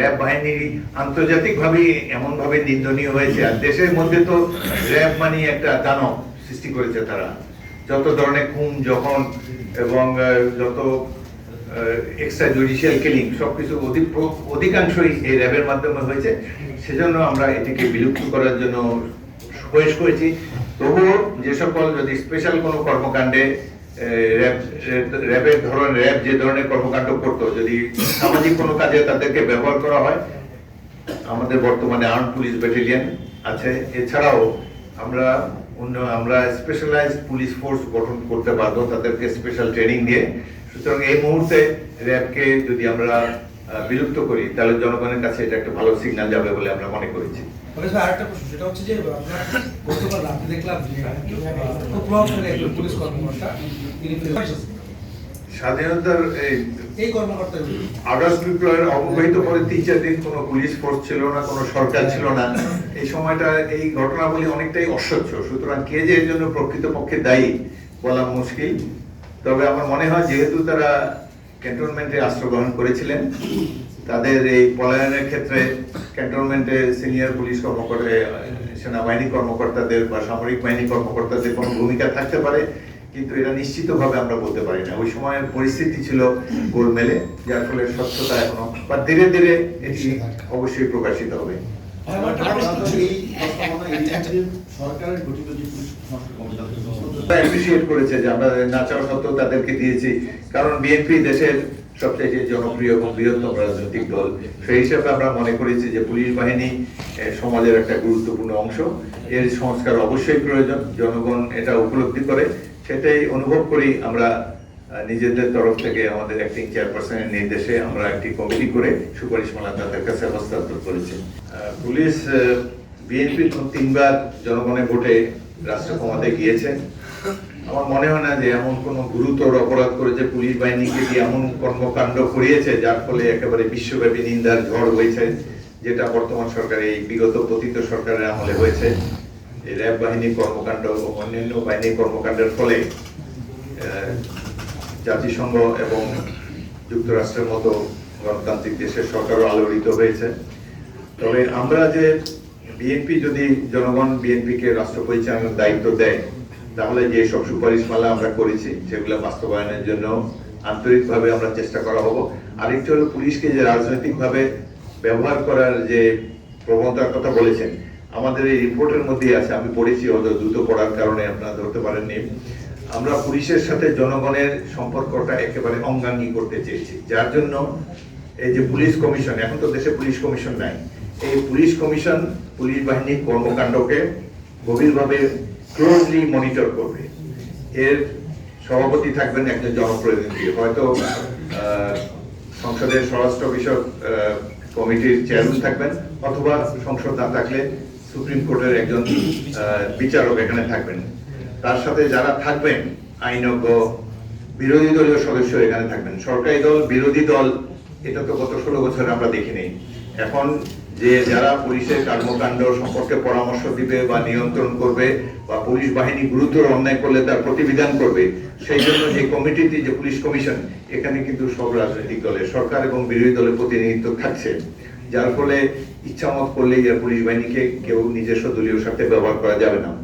RAB বাহিনী আন্তর্জাতিকভাবে এমনভাবে নিন্দনীয় হয়েছে। আর দেশের মধ্যে তো র্যাব মানে একটা দানব সৃষ্টি করেছে তারা। যত ধরনের খুন যখন এবং যত এক্সট্রা জুডিশিয়াল কিলিং সবকিছু অধিক অধিকাংশই এই র্যাবের মাধ্যমে হয়েছে। সেজন্য আমরা এটিকে বিলুপ্ত করার জন্য সুপারিশ করেছি। তবুও যে সকল যদি স্পেশাল কোনো কর্মকাণ্ডে র্যাবের ধরন র্যাব যে ধরনের কর্মকাণ্ড করতো, যদি সামাজিক কোনো কাজে তাদেরকে ব্যবহার করা হয়, আমাদের বর্তমানে আর্ম পুলিশ ব্যাটালিয়ান আছে। এছাড়াও আমরা অন্য- আমরা স্পেশালাইজড পুলিশ ফোর্স গঠন করতে পারব তাদেরকে স্পেশাল ট্রেনিং দিয়ে। সুতরাং এই মুহূর্তে র্যাবকে যদি আমরা বিলুপ্ত করি তাহলে জনগণের কাছে এটা একটা ভালো সিগন্যাল যাবে বলে আমরা মনে করেছি। পরেশ ভাই আরেকটা প্রশ্ন সেটা হচ্ছে যে গতকাল রাতে দেখলাম যে আহ, খুব প্রভাবশালী একজন পুলিশ কর্মকর্তা তিনি স্বাধীনতার এই এই আগস্ট বিপ্লবের অবহিত পরে তিন চার দিন কোনো পুলিশ ফোর্স ছিল না কোনো সরকার ছিল না। এই সময়টা এই অনেকটাই অস্বচ্ছ সুতরাং কে যে এর জন্য প্রকৃতপক্ষে দায়ী বলা মুশকিল। তবে আমার মনে হয় যেহেতু তারা ক্যান্টনমেন্টে আশ্রয় গ্রহণ করেছিলেন। তাদের এই পলায়নের ক্ষেত্রে ক্যান্টনমেন্টে সিনিয়র পুলিশ কর্মকর্তা সেনাবাহিনী কর্মকর্তাদের বা সামরিক বাহিনী কর্মকর্তাদের কোনো ভূমিকা থাকতে পারে কিন্তু এটা নিশ্চিতভাবে আমরা বলতে পারি না। ওই সময়ের পরিস্থিতি ছিল গোলমেলে যার ফলে স্বচ্ছতা এখনও বা ধীরে ধীরে এটি অবশ্যই প্রকাশিত হবে। সরকারের গঠিত যে অ্যাপ্রিসিয়েট করেছে যে আমরা না চাওয়া সত্ত্বেও তাদেরকে দিয়েছি। কারণ বিএনপি দেশের সবচেয়ে জনপ্রিয় এবং বৃহত্তম রাজনৈতিক দল। সেই হিসাবে আমরা মনে করেছি যে পুলিশ বাহিনী সমাজের একটা গুরুত্বপূর্ণ অংশ। এর সংস্কার অবশ্যই প্রয়োজন। জনগণ এটা উপলব্ধি করে। সেটাই অনুভব করি আমরা নিজেদের তরফ থেকে আমাদের অ্যাক্টিং চেয়ারপারসনের নির্দেশে আমরা একটি কমিটি করে সুপারিশমালা তাদের কাছে হস্তান্তর করেছি। আহ, পুলিশ বিএনপি তিনবার জনগণের ভোটে রাষ্ট্র ক্ষমতায় গিয়েছে। আমার মনে হয় না যে এমন কোন গুরুতর অপরাধ করেছে পুলিশ বাহিনীকে এমন কর্মকাণ্ড করিয়েছে, যার ফলে একেবারে বিশ্বব্যাপী নিন্দার ঝড় হয়েছে যেটা বর্তমান সরকারের এই বিগত পতিত সরকারের আমলে হয়েছে। এই র্যাব বাহিনীর কর্মকাণ্ড এবং অন্যান্য বাহিনীর কর্মকাণ্ডের ফলে জাতিসংঘ এবং যুক্তরাষ্ট্রের মতো গণতান্ত্রিক দেশের সরকারও আলোড়িত হয়েছে। তবে আমরা যে বিএনপি যদি জনগণ বিএনপিকে রাষ্ট্র পরিচালনার দায়িত্ব দেয়, তাহলে যে সব সুপারিশমালা আমরা করেছি, সেগুলো বাস্তবায়নের জন্য আন্তরিকভাবে আমরা চেষ্টা করা হব। আরেকটি হলো পুলিশকে যে রাজনৈতিকভাবে ব্যবহার করার যে প্রবণতার কথা বলেছেন, আমাদের এই রিপোর্টের মধ্যেই আছে, আমি পড়েছি হয়তো দ্রুত পড়ার কারণে আপনারা ধরতে পারেননি। আমরা পুলিশের সাথে জনগণের সম্পর্কটা একেবারে অঙ্গাঙ্গি করতে চেয়েছি, যার জন্য এই যে পুলিশ কমিশন, এখন তো দেশে পুলিশ কমিশন নাই এই পুলিশ কমিশন, পুলিশ বাহিনীর কর্মকাণ্ডকে গভীরভাবে ক্লোজলি মনিটর করবে। এর সভাপতি থাকবেন একজন জনপ্রতিনিধি। হয়তো সংসদের স্বরাষ্ট্র বিষয়ক কমিটির চেয়ারম্যান থাকবেন, অথবা সংসদ না থাকলে সুপ্রিম কোর্টের একজন বিচারক এখানে থাকবেন। তার সাথে যারা থাকবেন, আইনজ্ঞ, বিরোধী দলীয় সদস্য এখানে থাকবেন। সরকারি দল, বিরোধী দল, এটা তো গত ষোলো বছর আমরা দেখিনি। এখন যে যারা পুলিশের কর্মকাণ্ড সম্পর্কে পরামর্শ দিবে বা নিয়ন্ত্রণ করবে বা পুলিশ বাহিনী গুরুতর অন্যায় করলে তার প্রতিবিধান করবে, সেই জন্য যে কমিটিটি, যে পুলিশ কমিশন, এখানে কিন্তু সব রাজনৈতিক দলের সরকার এবং বিরোধী দলের প্রতিনিধিত্ব থাকছে। যার ফলে ইচ্ছামত করলেই পুলিশ বাহিনীকে কেউ নিজস্ব দলীয় স্বার্থে ব্যবহার করা যাবে না।